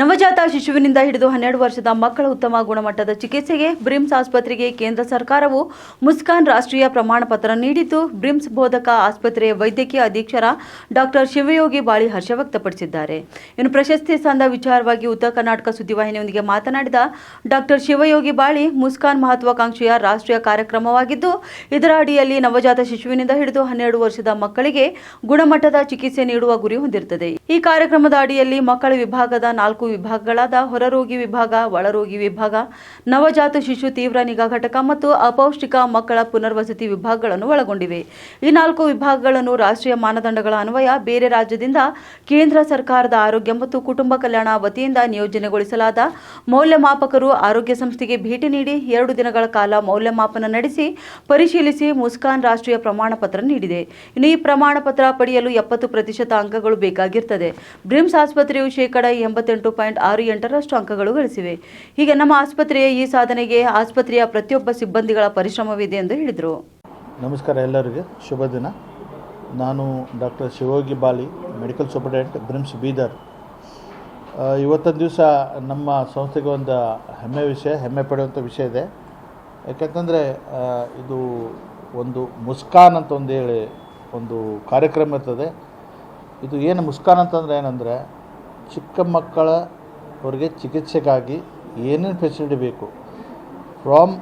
ನವಜಾತ ಶಿಶುವಿನಿಂದ ಹಿಡಿದು ಹನ್ನೆರಡು ವರ್ಷದ ಮಕ್ಕಳ ಉತ್ತಮ ಗುಣಮಟ್ಟದ ಚಿಕಿತ್ಸೆಗೆ ಬ್ರಿಮ್ಸ್ ಆಸ್ಪತ್ರೆಗೆ ಕೇಂದ್ರ ಸರ್ಕಾರವು ಮುಸ್ಕಾನ್ ರಾಷ್ಟ್ರೀಯ ಪ್ರಮಾಣ ಪತ್ರ ನೀಡಿದ್ದು, ಬ್ರಿಮ್ಸ್ ಬೋಧಕ ಆಸ್ಪತ್ರೆಯ ವೈದ್ಯಕೀಯ ಅಧೀಕ್ಷರ ಡಾಕ್ಟರ್ ಶಿವಯೋಗಿ ಬಾಳಿ ಹರ್ಷ ವ್ಯಕ್ತಪಡಿಸಿದ್ದಾರೆ. ಇನ್ನು ಪ್ರಶಸ್ತಿ ಸಂದ ವಿಚಾರವಾಗಿ ಉತ್ತರ ಕರ್ನಾಟಕ ಸುದ್ದಿವಾಹಿನಿಯೊಂದಿಗೆ ಮಾತನಾಡಿದ ಡಾಕ್ಟರ್ ಶಿವಯೋಗಿ ಬಾಳಿ, ಮುಸ್ಕಾನ್ ಮಹತ್ವಾಕಾಂಕ್ಷೆಯ ರಾಷ್ಟ್ರೀಯ ಕಾರ್ಯಕ್ರಮವಾಗಿದ್ದು, ಇದರ ಅಡಿಯಲ್ಲಿ ನವಜಾತ ಶಿಶುವಿನಿಂದ ಹಿಡಿದು ಹನ್ನೆರಡು ವರ್ಷದ ಮಕ್ಕಳಿಗೆ ಗುಣಮಟ್ಟದ ಚಿಕಿತ್ಸೆ ನೀಡುವ ಗುರಿ ಹೊಂದಿರುತ್ತದೆ. ಈ ಕಾರ್ಯಕ್ರಮದ ಅಡಿಯಲ್ಲಿ ಮಕ್ಕಳ ವಿಭಾಗದ ನಾಲ್ಕು ವಿಭಾಗಗಳಾದ ಹೊರರೋಗಿ ವಿಭಾಗ, ಒಳರೋಗಿ ವಿಭಾಗ, ನವಜಾತ ಶಿಶು ತೀವ್ರ ನಿಗಾ ಘಟಕ ಮತ್ತು ಅಪೌಷ್ಟಿಕ ಮಕ್ಕಳ ಪುನರ್ವಸತಿ ವಿಭಾಗಗಳನ್ನು ಒಳಗೊಂಡಿವೆ. ಈ ನಾಲ್ಕು ವಿಭಾಗಗಳನ್ನು ರಾಷ್ಟ್ರೀಯ ಮಾನದಂಡಗಳ ಅನ್ವಯ ಬೇರೆ ರಾಜ್ಯದಿಂದ ಕೇಂದ್ರ ಸರ್ಕಾರದ ಆರೋಗ್ಯ ಮತ್ತು ಕುಟುಂಬ ಕಲ್ಯಾಣ ವತಿಯಿಂದ ನಿಯೋಜನೆಗೊಳಿಸಲಾದ ಮೌಲ್ಯಮಾಪಕರು ಆರೋಗ್ಯ ಸಂಸ್ಥೆಗೆ ಭೇಟಿ ನೀಡಿ ಎರಡು ದಿನಗಳ ಕಾಲ ಮೌಲ್ಯಮಾಪನ ನಡೆಸಿ ಪರಿಶೀಲಿಸಿ ಮುಸ್ಕಾನ್ ರಾಷ್ಟ್ರೀಯ ಪ್ರಮಾಣ ಪತ್ರ ನೀಡಿದೆ. ಇನ್ನು ಈ ಪ್ರಮಾಣ ಪತ್ರ ಪಡೆಯಲು ಎಪ್ಪತ್ತು ಪ್ರತಿಶತ ಅಂಕಗಳು ಬೇಕಾಗಿರುತ್ತದೆ ಬ್ರಿಮ್ಸ್ ಆಸ್ಪತ್ರೆಯು ಶೇಕಡ ಎಂಬತ್ತೆಂಟು ಪಾಯಿಂಟ್ ಆರು ಎಂಟರಷ್ಟು ಅಂಕಗಳು ಗಳಿಸಿವೆ. ಹೀಗೆ ನಮ್ಮ ಆಸ್ಪತ್ರೆಯ ಈ ಸಾಧನೆಗೆ ಆಸ್ಪತ್ರೆಯ ಪ್ರತಿಯೊಬ್ಬ ಸಿಬ್ಬಂದಿಗಳ ಪರಿಶ್ರಮವಿದೆ ಎಂದು ಹೇಳಿದರು. ನಮಸ್ಕಾರ ಎಲ್ಲರಿಗೆ. ಶುಭ ದಿನ. ನಾನು doctor Shivayogi Bali, medical superintendent BRIMS Bidar. ಇವತ್ತೊಂದು ದಿವಸ ನಮ್ಮ ಸಂಸ್ಥೆಗೆ ಒಂದು ಹೆಮ್ಮೆ ವಿಷಯ, ಹೆಮ್ಮೆ ಪಡೆಯುವಂಥ ವಿಷಯ ಇದೆ. ಯಾಕಂತಂದರೆ ಇದು ಒಂದು ಮುಸ್ಕಾನ್ ಅಂತ ಒಂದು ಹೇಳಿ ಒಂದು ಕಾರ್ಯಕ್ರಮ ಇರ್ತದೆ. ಇದು ಏನು ಮುಸ್ಕಾನ್ ಅಂತಂದರೆ ಏನಂದರೆ ಚಿಕ್ಕ ಮಕ್ಕಳ ಅವರಿಗೆ ಚಿಕಿತ್ಸೆಗಾಗಿ ಏನೇನು ಫೆಸಿಲಿಟಿ ಬೇಕು? From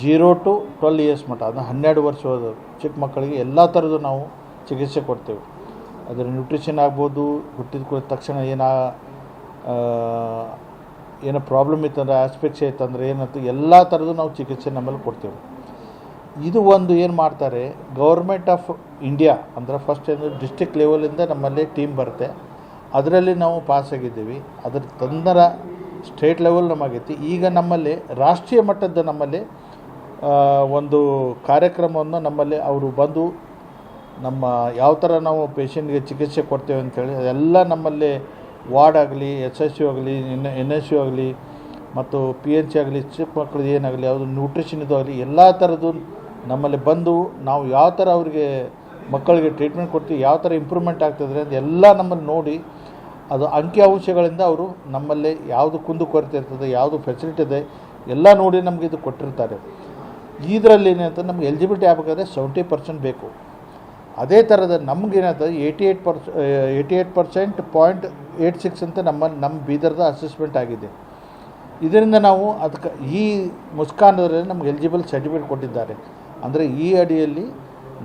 zero to twelve years ಮಟ್ಟ ಅದು ಹನ್ನೆರಡು ವರ್ಷದ ಚಿಕ್ಕ ಮಕ್ಕಳಿಗೆ ಎಲ್ಲ ಥರದ್ದು ನಾವು ಚಿಕಿತ್ಸೆ ಕೊಡ್ತೇವೆ. ಅದರ ನ್ಯೂಟ್ರಿಷನ್ ಆಗ್ಬೋದು, ಹುಟ್ಟಿದ ಕೂಡ ತಕ್ಷಣ ಏನ ಏನೋ ಪ್ರಾಬ್ಲಮ್ ಇತ್ತಂದ್ರೆ ಆಸ್ಪೆಕ್ಟ್ಸ್ ಇತ್ತಂದ್ರೆ, ಏನಂತ ಎಲ್ಲ ಥರದ್ದು ನಾವು ಚಿಕಿತ್ಸೆ ನಮ್ಮಲ್ಲಿ ಕೊಡ್ತೇವೆ. ಇದು ಒಂದು ಏನು ಮಾಡ್ತಾರೆ ಗೌರ್ಮೆಂಟ್ ಆಫ್ ಇಂಡಿಯಾ ಅಂದರೆ ಫಸ್ಟ್ ಏನು ಡಿಸ್ಟಿಕ್ ಲೆವೆಲಿಂದ ನಮ್ಮಲ್ಲಿ ಟೀಮ್ ಬರುತ್ತೆ. ಅದರಲ್ಲಿ ನಾವು ಪಾಸ್ ಆಗಿದ್ದೀವಿ. ಅದ್ರ ತಂದರ ಸ್ಟೇಟ್ ಲೆವೆಲ್ ನಮಗೈತಿ ಈಗ ನಮ್ಮಲ್ಲಿ ರಾಷ್ಟ್ರೀಯ ಮಟ್ಟದ ನಮ್ಮಲ್ಲಿ ಒಂದು ಕಾರ್ಯಕ್ರಮವನ್ನು ನಮ್ಮಲ್ಲಿ ಅವರು ಬಂದು ನಮ್ಮ ಯಾವ ಥರ ನಾವು ಪೇಷಂಟ್ಗೆ ಚಿಕಿತ್ಸೆ ಕೊಡ್ತೇವೆ ಅಂತೇಳಿ ಅದೆಲ್ಲ ನಮ್ಮಲ್ಲಿ ವಾರ್ಡ್ ಆಗಲಿ, ಎಸ್ ಎಸ್ ಯು ಆಗಲಿ, ಎನ್ ಎನ್ ಎಸ್ ಯು ಆಗಲಿ, ಮತ್ತು ಪಿ ಎನ್ ಸಿ ಆಗಲಿ, ಚಿಕ್ಕ ಮಕ್ಕಳು ಏನಾಗಲಿ, ಯಾವುದು ನ್ಯೂಟ್ರಿಷನ್ ಇದು ಆಗಲಿ, ಎಲ್ಲ ಥರದ್ದು ನಮ್ಮಲ್ಲಿ ಬಂದು ನಾವು ಯಾವ ಥರ ಅವರಿಗೆ ಮಕ್ಕಳಿಗೆ ಟ್ರೀಟ್ಮೆಂಟ್ ಕೊಡ್ತೀವಿ, ಯಾವ ಥರ ಇಂಪ್ರೂವ್ಮೆಂಟ್ ಆಗ್ತದೆ ಅಂತ ಎಲ್ಲ ನಮ್ಮಲ್ಲಿ ನೋಡಿ ಅದು ಅಂಕಿ ಅಂಶಗಳಿಂದ ಅವರು ನಮ್ಮಲ್ಲಿ ಯಾವುದು ಕುಂದು ಕೊರತೆ ಇರ್ತದೆ, ಯಾವುದು ಫೆಸಿಲಿಟಿ ಇದೆ, ಎಲ್ಲ ನೋಡಿ ನಮಗೆ ಇದು ಕೊಟ್ಟಿರ್ತಾರೆ. ಇದರಲ್ಲಿ ಏನಂತ ನಮ್ಗೆ ಎಲಿಜಿಬಿಲಿಟಿ ಆಗಬೇಕಾದ್ರೆ ಸೆವೆಂಟಿ ಪರ್ಸೆಂಟ್ ಬೇಕು. ಅದೇ ಥರದ ನಮಗೇನಾಗ್ತದೆ eighty eight per eighty eight percent point eight six ಅಂತ ನಮ್ಮ ನಮ್ಮ ಬೀದರ್ದ ಅಸೆಸ್ಮೆಂಟ್ ಆಗಿದೆ. ಇದರಿಂದ ನಾವು ಅದಕ್ಕೆ ಈ ಮುಸ್ಕಾನದಲ್ಲಿ ನಮ್ಗೆ ಎಲಿಜಿಬಲ್ ಸರ್ಟಿಫಿಕೇಟ್ ಕೊಟ್ಟಿದ್ದಾರೆ. ಅಂದರೆ ಈ ಅಡಿಯಲ್ಲಿ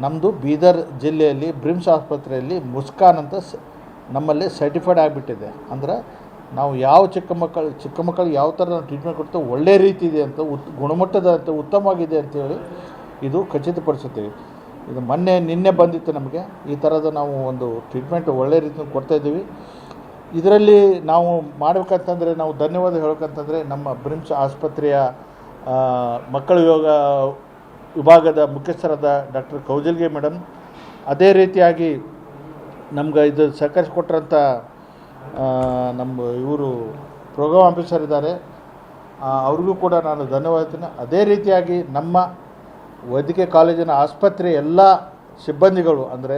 ನಮ್ಮದು ಬೀದರ್ ಜಿಲ್ಲೆಯಲ್ಲಿ ಬ್ರಿಮ್ಸ್ ಆಸ್ಪತ್ರೆಯಲ್ಲಿ ಮುಸ್ಕಾನ್ ಅಂತ ನಮ್ಮಲ್ಲಿ ಸರ್ಟಿಫೈಡ್ ಆಗಿಬಿಟ್ಟಿದೆ. ಅಂದ್ರೆ ನಾವು ಯಾವ ಚಿಕ್ಕ ಮಕ್ಕಳು, ಚಿಕ್ಕ ಮಕ್ಕಳಿಗೆ ಯಾವ ಥರ ಟ್ರೀಟ್ಮೆಂಟ್ ಕೊಡ್ತೇವೆ ಒಳ್ಳೆ ರೀತಿ ಇದೆ ಅಂತ, ಉತ್, ಗುಣಮಟ್ಟದ ಅಂತ, ಉತ್ತಮವಾಗಿದೆ ಅಂತೇಳಿ ಇದು ಖಚಿತಪಡಿಸುತ್ತೀವಿ. ಇದು ಮೊನ್ನೆ, ನಿನ್ನೆ ಬಂದಿತ್ತು ನಮಗೆ. ಈ ಥರದ ನಾವು ಒಂದು ಟ್ರೀಟ್ಮೆಂಟ್ ಒಳ್ಳೆ ರೀತಿ ಕೊಡ್ತಾಯಿದ್ದೀವಿ ಇದರಲ್ಲಿ ನಾವು ಮಾಡಬೇಕಂತಂದರೆ, ನಾವು ಧನ್ಯವಾದ ಹೇಳ್ಬೇಕಂತಂದರೆ ನಮ್ಮ ಬ್ರಿಮ್ಸ್ ಆಸ್ಪತ್ರೆಯ ಮಕ್ಕಳ ಯೋಗ ವಿಭಾಗದ ಮುಖ್ಯಸ್ಥರಾದ ಡಾಕ್ಟರ್ ಕೌಜಲ್ಗೆ ಮೇಡಮ್. ಅದೇ ರೀತಿಯಾಗಿ ನಮ್ಗೆ ಇದು ಸಹಕರಿಸಿಕೊಟ್ರಂಥ ನಮ್ಮ ಇವರು ಪ್ರೋಗ್ರಾಮ್ ಆಫೀಸರ್ ಇದ್ದಾರೆ. ಅವ್ರಿಗೂ ಕೂಡ ನಾನು ಧನ್ಯವಾದ ಅದೇ ರೀತಿಯಾಗಿ ನಮ್ಮ ವೈದ್ಯಕೀಯ ಕಾಲೇಜಿನ ಆಸ್ಪತ್ರೆ ಎಲ್ಲ ಸಿಬ್ಬಂದಿಗಳು, ಅಂದರೆ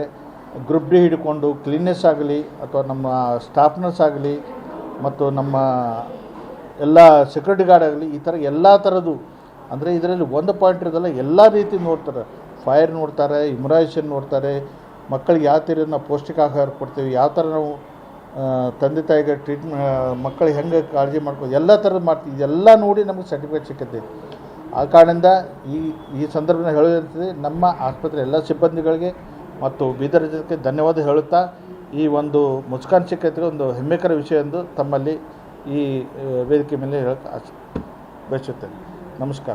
ಗ್ರೂಪ್ ಡಿ ಹಿಡ್ಕೊಂಡು ಕ್ಲೀನ್ನೆಸ್ ಆಗಲಿ, ಅಥವಾ ನಮ್ಮ ಸ್ಟಾಫ್ ನರ್ಸ್ ಆಗಲಿ, ಮತ್ತು ನಮ್ಮ ಎಲ್ಲ ಸೆಕ್ಯೂರಿಟಿ ಗಾರ್ಡ್ ಆಗಲಿ, ಈ ಥರ ಎಲ್ಲ ಥರದ್ದು, ಅಂದರೆ ಇದರಲ್ಲಿ ಒಂದು ಪಾಯಿಂಟ್ ಇರೋದಲ್ಲ, ಎಲ್ಲ ರೀತಿ ನೋಡ್ತಾರೆ. ಫೈರ್ ನೋಡ್ತಾರೆ ಇಮ್ಯುನೈಸೇಷನ್ ನೋಡ್ತಾರೆ ಮಕ್ಕಳಿಗೆ ಯಾವ ಥರ ನಾವು ಪೌಷ್ಟಿಕ ಆಹಾರ ಕೊಡ್ತೀವಿ, ಯಾವ ಥರ ನಾವು ತಂದೆ ತಾಯಿಗೆ ಟ್ರೀಟ್ಮೆ ಮಕ್ಕಳಿಗೆ ಹೆಂಗೆ ಕಾಳಜಿ ಮಾಡ್ಕೊ, ಎಲ್ಲ ಥರದ್ದು ಮಾಡ್ತೀವಿ. ಇದೆಲ್ಲ ನೋಡಿ ನಮಗೆ ಸರ್ಟಿಫಿಕೇಟ್ ಸಿಕ್ಕತ್ತೆ. ಆ ಕಾರಣದಿಂದ ಈ ಈ ಸಂದರ್ಭದಲ್ಲಿ ಹೇಳೋದಂತಂದರೆ ನಮ್ಮ ಆಸ್ಪತ್ರೆ ಎಲ್ಲ ಸಿಬ್ಬಂದಿಗಳಿಗೆ ಮತ್ತು ಬೀದರ್ ಜನಕ್ಕೆ ಧನ್ಯವಾದ ಹೇಳುತ್ತಾ, ಈ ಒಂದು ಮುಸ್ಕಾನ್ ಸಿಕ್ಕತ್ತಿಗೆ ಒಂದು ಹೆಮ್ಮೆಕರ ವಿಷಯ ಎಂದು ತಮ್ಮಲ್ಲಿ ಈ ವೇದಿಕೆ ಮೇಲೆ ಹೇಳಕ್ಕೆ ಬಯಸುತ್ತೇನೆ. ನಮಸ್ಕಾರ.